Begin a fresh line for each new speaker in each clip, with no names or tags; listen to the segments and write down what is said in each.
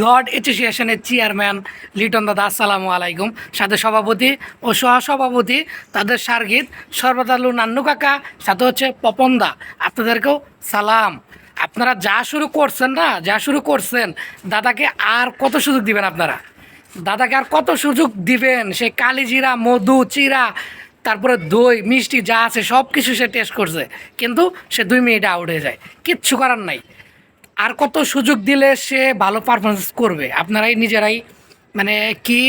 Lord অ্যাসোসিয়েশনের chairman, Liton দাদা, আসসালামু আলাইকুম। সাথে সভাপতি ও সহসভাপতি তাদের সার্গিত সর্বদালু নান্নু কাকা সাথে হচ্ছে পপনদা। আপনাদেরকেও সালাম। আপনারা যা শুরু করছেন না, যা শুরু করছেন, দাদাকে আর কত সুযোগ দিবেন আপনারা? দাদাকে আর কত সুযোগ দিবেন? সে কালিজিরা, মধু, চিরা তারপরে দই, মিষ্টি যা আছে সব কিছু সে টেস্ট করছে। কিন্তু সে দুই মিনিটে আউট হয়ে যায়। কিচ্ছু করার নাই। আর কত সুযোগ দিলে সে ভালো পারফরমেন্স করবে? আপনারাই নিজেরাই মানে কি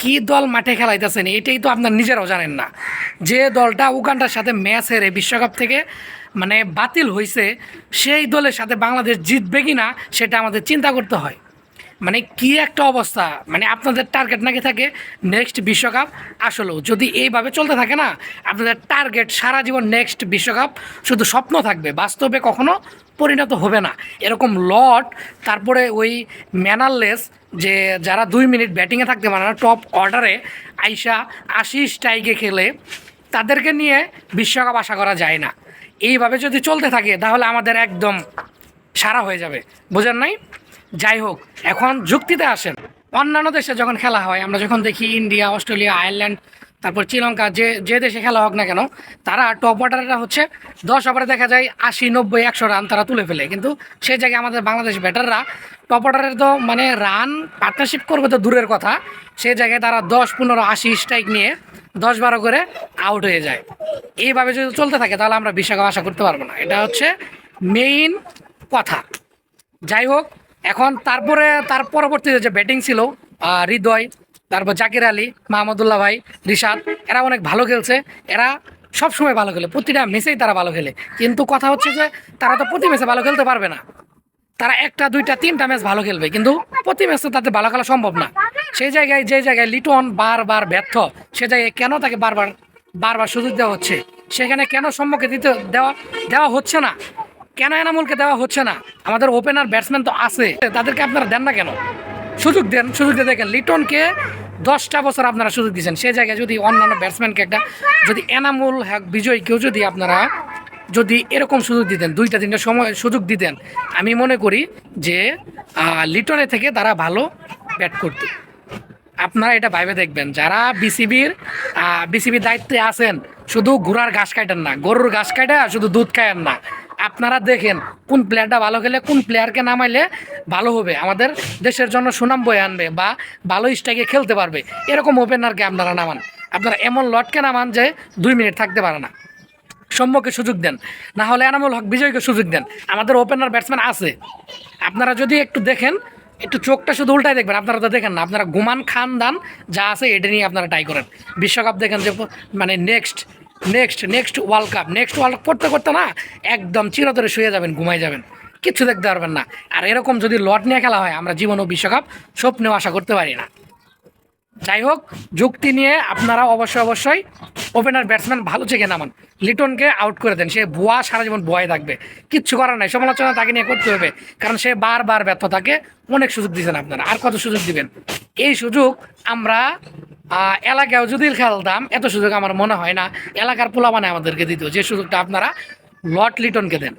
কি দল মাঠে খেলাইতেছেন, এটাই তো আপনার নিজেরাও জানেন না। যে দলটা উগান্ডার সাথে ম্যাচ হেরে বিশ্বকাপ থেকে মানে বাতিল হয়েছে সেই দলের সাথে বাংলাদেশ জিতবে কি না সেটা আমাদের চিন্তা করতে হয়। মানে কি একটা অবস্থা? মানে আপনাদের টার্গেট নাকি থাকে নেক্সট বিশ্বকাপ আসলেও? যদি এইভাবে চলতে থাকে না, আপনাদের টার্গেট সারা জীবন নেক্সট বিশ্বকাপ শুধু স্বপ্ন থাকবে, বাস্তবে কখনো পরিণত হবে না। এরকম লট তারপরে ওই ম্যানারলেস যে যারা দুই মিনিট ব্যাটিংয়ে থাকতে পারে না টপ অর্ডারে আইসা আশি স্ট্রাইকে খেলে, তাদেরকে নিয়ে বিশ্বকাপ আশা করা যায় না। এইভাবে যদি চলতে থাকে, তাহলে আমাদের একদম সারা হয়ে যাবে। বোঝার নাই? যাই হোক, এখন যুক্তিতে আসেন। অন্যান্য দেশে যখন খেলা হয়, আমরা যখন দেখি ইন্ডিয়া, অস্ট্রেলিয়া, আয়ারল্যান্ড, তারপর শ্রীলঙ্কা, যে যে দেশে খেলা হোক না কেন, তারা টপ অর্ডারটা হচ্ছে দশ ওভারে দেখা যায় আশি, নব্বই, একশো রান তারা তুলে ফেলে। কিন্তু সেই জায়গায় আমাদের বাংলাদেশ ব্যাটাররা টপ অর্ডারের তো মানে রান পার্টনারশিপ করবে তো দূরের কথা সেই জায়গায় তারা দশ, পনেরো, আশি স্ট্রাইক নিয়ে দশ, বারো করে আউট হয়ে যায়। এইভাবে যদি চলতে থাকে, তাহলে আমরা বিশ্বকাপ আশা করতে পারব না। এটা হচ্ছে মেইন কথা। যাই হোক এখন তারপরে তার পরবর্তীতে যে ব্যাটিং ছিল হৃদয়, তারপর জাকির আলী, মাহমুদুল্লাহ ভাই, রিশাদ, এরা অনেক ভালো খেলছে। এরা সব সময় ভালো খেলে, প্রতিটা ম্যাচেই তারা ভালো খেলে। কিন্তু কথা হচ্ছে যে, তারা তো প্রতি ম্যাচে ভালো খেলতে পারবে না। তারা একটা, দুইটা, তিনটা ম্যাচ ভালো খেলবে, কিন্তু প্রতি ম্যাচে তাদের ভালো খেলা সম্ভব না। সেই জায়গায়, যে জায়গায় লিটন বারবার ব্যর্থ, সে জায়গায় কেন তাকে বারবার বারবার সুযোগ দেওয়া হচ্ছে? সেখানে কেন সম্মুখে দিতে দেওয়া দেওয়া হচ্ছে না? কেন এনামুলকে দেওয়া হচ্ছে না? আমাদের ওপেনার ব্যাটসম্যান তো আছে, তাদেরকে আপনারা দেন না কেন? সুযোগ দেন, সুযোগ দিয়ে দেখেন, লিটনকে দশটা বছর আপনারা সুযোগ দিয়েছেন। সেই জায়গায় যদি অন্যান্য ব্যাটসম্যানকে একটা, যদি এনামুল, হ্যাক, বিজয় কেউ যদি আপনারা, যদি এরকম সুযোগ দিতেন, দুইটা, তিনটা সময় সুযোগ দিতেন, আমি মনে করি যে লিটনে থেকে তারা ভালো ব্যাট করত। আপনারা এটা ভাইবে দেখবেন, যারা বিসিবির বিসিবির দায়িত্বে আছেন, শুধু ঘোড়ার ঘাস কাটেন না, গরুর ঘাস কাটা শুধু দুধ খায়েন না। আপনারা দেখেন কোন প্লেয়ারটা ভালো খেলে, কোন প্লেয়ারকে নামাইলে ভালো হবে। আমাদের দেশের জন্য সুনাম বয়ে আনবে বা ভালো স্ট্রাইকে খেলতে পারবে। এরকম ওপেনারকে আপনারা নামান আপনারা এমন লটকে নামান যে দুই মিনিট থাকতে পারে না। সম্মুখে সুযোগ দেন। না হলে এনামুল হক বিজয়কে সুযোগ দেন। আমাদের ওপেনার ব্যাটসম্যান আছে। আপনারা যদি একটু দেখেন, একটু চোখটা শুধু উল্টাই দেখবেন, আপনারা তো দেখেন না। আপনারা গুমান খান দান যা আছে, এটা নিয়ে আপনারা ট্রাই করেন। বিশ্বকাপ দেখেন যে মানে next next next world cup next world cup করতে করতে না একদম চিরতরে শুয়ে যাবেন ঘুমাই যাবেন। কিচ্ছু দেখতে পারবেন না। আর এরকম যদি লট নিয়ে খেলা হয়, আমরা জীবন ও বিশ্বকাপ স্বপ্নেও আশা করতে পারি না। যাই হোক, যুক্তি নিয়ে আপনারা অবশ্যই অবশ্যই ওপেনার ব্যাটসম্যান ভালো চেকে নামান। লিটনকে আউট করে দেন। সে বুয়া সারা জীবন বুয়াই থাকবে। কিচ্ছু করার নাই। সমালোচনা তাকে নিয়ে করতে হবে। কারণ সে বারবার ব্যর্থ থাকে অনেক সুযোগ দিয়েছেন আপনারা। আর কত সুযোগ দিবেন? এই সুযোগ আমরা আহ, এলাকায় যদি খেলতাম এত সুযোগ আমার মনে হয় না। এলাকার পোলা মানে আমাদেরকে দিত। যে সুযোগটা আপনারা লট লিটনকে দেন।